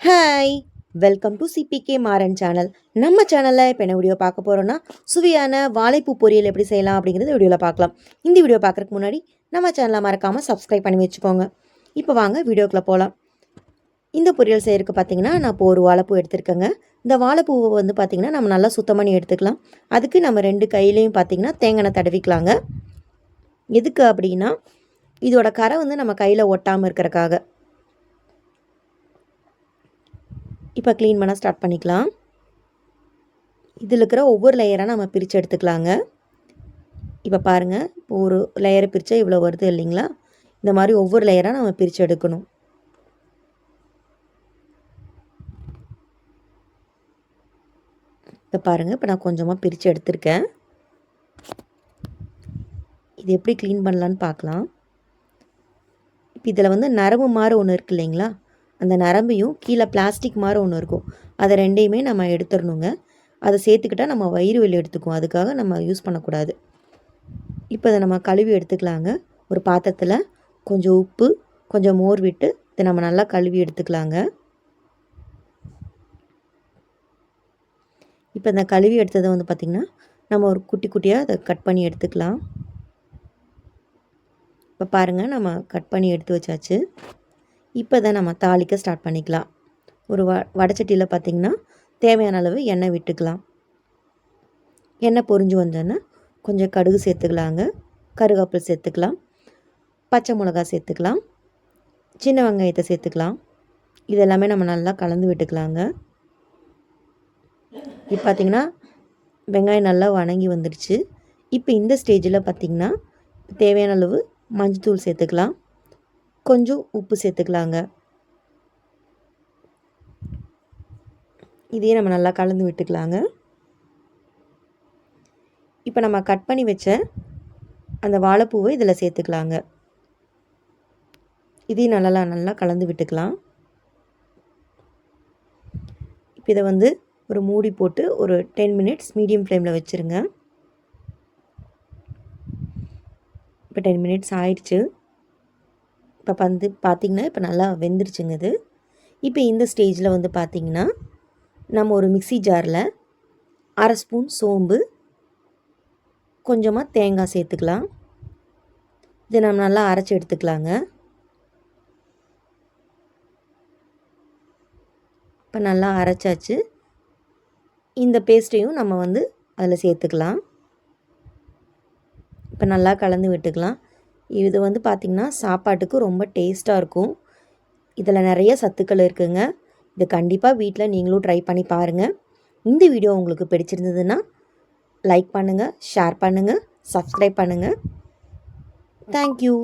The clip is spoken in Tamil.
Hi welcome to CBK Maran channel நம்ம சேனலில் இப்போ என்ன வீடியோ பார்க்க போகிறோன்னா சுவையான வாழைப்பூ பொரியல் எப்படி செய்யலாம் அப்படிங்கிறது வீடியோவில் பார்க்கலாம். இந்த வீடியோ பார்க்குறதுக்கு முன்னாடி நம்ம சேனலை மறக்காமல் சப்ஸ்கிரைப் பண்ணி வச்சுக்கோங்க. இப்போ வாங்க வீடியோக்குள்ளே போகலாம் இந்த பொரியல் செய்கிறதுக்கு பார்த்தீங்கன்னா நான் இப்போ ஒரு வாழைப்பூ எடுத்திருக்கேங்க. இந்த வாழைப்பூவை வந்து பார்த்திங்கன்னா நம்ம நல்லா சுத்தம் பண்ணி எடுத்துக்கலாம். அதுக்கு நம்ம ரெண்டு கையிலையும் பார்த்திங்கன்னா தேங்காய் தடவிக்கலாங்க. எதுக்கு அப்படின்னா இதோட கரை வந்து நம்ம கையில் ஒட்டாமல் இருக்கிறக்காக இப்போ க்ளீன் பண்ண ஸ்டார்ட் பண்ணிக்கலாம். இதில் இருக்கிற ஒவ்வொரு லேயராக நம்ம பிரித்து எடுத்துக்கலாங்க. இப்போ பாருங்கள் இப்போ ஒரு லேயரை பிரித்தா இவ்வளோ வருது இல்லைங்களா? இந்த மாதிரி ஒவ்வொரு லேயராக நம்ம பிரித்து எடுக்கணும். இப்போ பாருங்கள் இப்போ நான் கொஞ்சமாக பிரித்து எடுத்திருக்கேன். இது எப்படி க்ளீன் பண்ணலான்னு பார்க்கலாம். இப்போ இதில் வந்து நரம்பு மாதிரி ஒன்று இருக்கு இல்லைங்களா? அந்த நரம்பையும் கீழே பிளாஸ்டிக் மாதிரி ஒன்று இருக்கும். அதை ரெண்டையுமே நம்ம எடுத்துடணுங்க. அதை சேர்த்துக்கிட்டால் நம்ம வயிறு வலி எடுத்துக்கும். அதுக்காக நம்ம யூஸ் பண்ணக்கூடாது. இப்போ அதை நம்ம கழுவி எடுத்துக்கலாங்க. ஒரு பாத்திரத்தில் கொஞ்சம் உப்பு கொஞ்சம் மோர் விட்டு இதை நம்ம நல்லா கழுவி எடுத்துக்கலாங்க. இப்போ இந்த கழுவி எடுத்ததை வந்து பார்த்திங்கன்னா நம்ம ஒரு குட்டி குட்டியாக அதை கட் பண்ணி எடுத்துக்கலாம். இப்போ பாருங்கள் நம்ம கட் பண்ணி எடுத்து வச்சாச்சு. இப்போ தான் நம்ம தாளிக்க ஸ்டார்ட் பண்ணிக்கலாம். ஒரு வ வடச்சட்டியில் பார்த்திங்கன்னா தேவையான அளவு எண்ணெய் விட்டுக்கலாம். எண்ணெய் பொரிஞ்சு வந்தோன்னா கொஞ்சம் கடுகு சேர்த்துக்கலாங்க. கருவேப்பில் சேர்த்துக்கலாம். பச்சை மிளகா சேர்த்துக்கலாம். சின்ன வெங்காயத்தை சேர்த்துக்கலாம். இதெல்லாமே நம்ம நல்லா கலந்து விட்டுக்கலாங்க. இப்போ பார்த்திங்கன்னா வெங்காயம் நல்லா வணங்கி வந்துடுச்சு. இப்போ இந்த ஸ்டேஜில் பார்த்திங்கன்னா தேவையான அளவு மஞ்சத்தூள் சேர்த்துக்கலாம். கொஞ்சம் உப்பு சேர்த்துக்கலாங்க. இதையே நம்ம நல்லா கலந்து விட்டுக்கலாங்க. இப்போ நம்ம கட் பண்ணி வச்ச அந்த வாழைப்பூவை இதில் சேர்த்துக்கலாங்க. இதையும் நல்லா நல்லா கலந்து விட்டுக்கலாம். இப்போ இதை வந்து ஒரு மூடி போட்டு ஒரு டென் மினிட்ஸ் மீடியம் ஃப்ளேமில் வச்சுருங்க. இப்போ டென் மினிட்ஸ் ஆயிடுச்சு. இப்போ வந்து பார்த்திங்கன்னா இப்போ நல்லா வெந்துருச்சுங்க இது. இப்போ இந்த ஸ்டேஜில் வந்து பார்த்திங்கன்னா நம்ம ஒரு மிக்சி ஜாரில் அரை ஸ்பூன் சோம்பு கொஞ்சமாக தேங்காய் சேர்த்துக்கலாம். இதை நம்ம நல்லா அரைச்சி எடுத்துக்கலாங்க. இப்போ நல்லா அரைச்சாச்சு. இந்த பேஸ்ட்டையும் நம்ம வந்து அதில் சேர்த்துக்கலாம். இப்போ நல்லா கலந்து விட்டுக்கலாம். இது வந்து பார்த்திங்கன்னா சாப்பாட்டுக்கு ரொம்ப டேஸ்ட்டாக இருக்கும். இதில் நிறைய சத்துக்கள் இருக்குங்க. இது கண்டிப்பாக வீட்டில் நீங்களும் ட்ரை பண்ணி பாருங்கள் இந்த வீடியோ உங்களுக்கு பிடிச்சிருந்ததுன்னா லைக் பண்ணுங்கள் ஷேர் பண்ணுங்கள் சப்ஸ்கிரைப் பண்ணுங்கள் தேங்க்யூ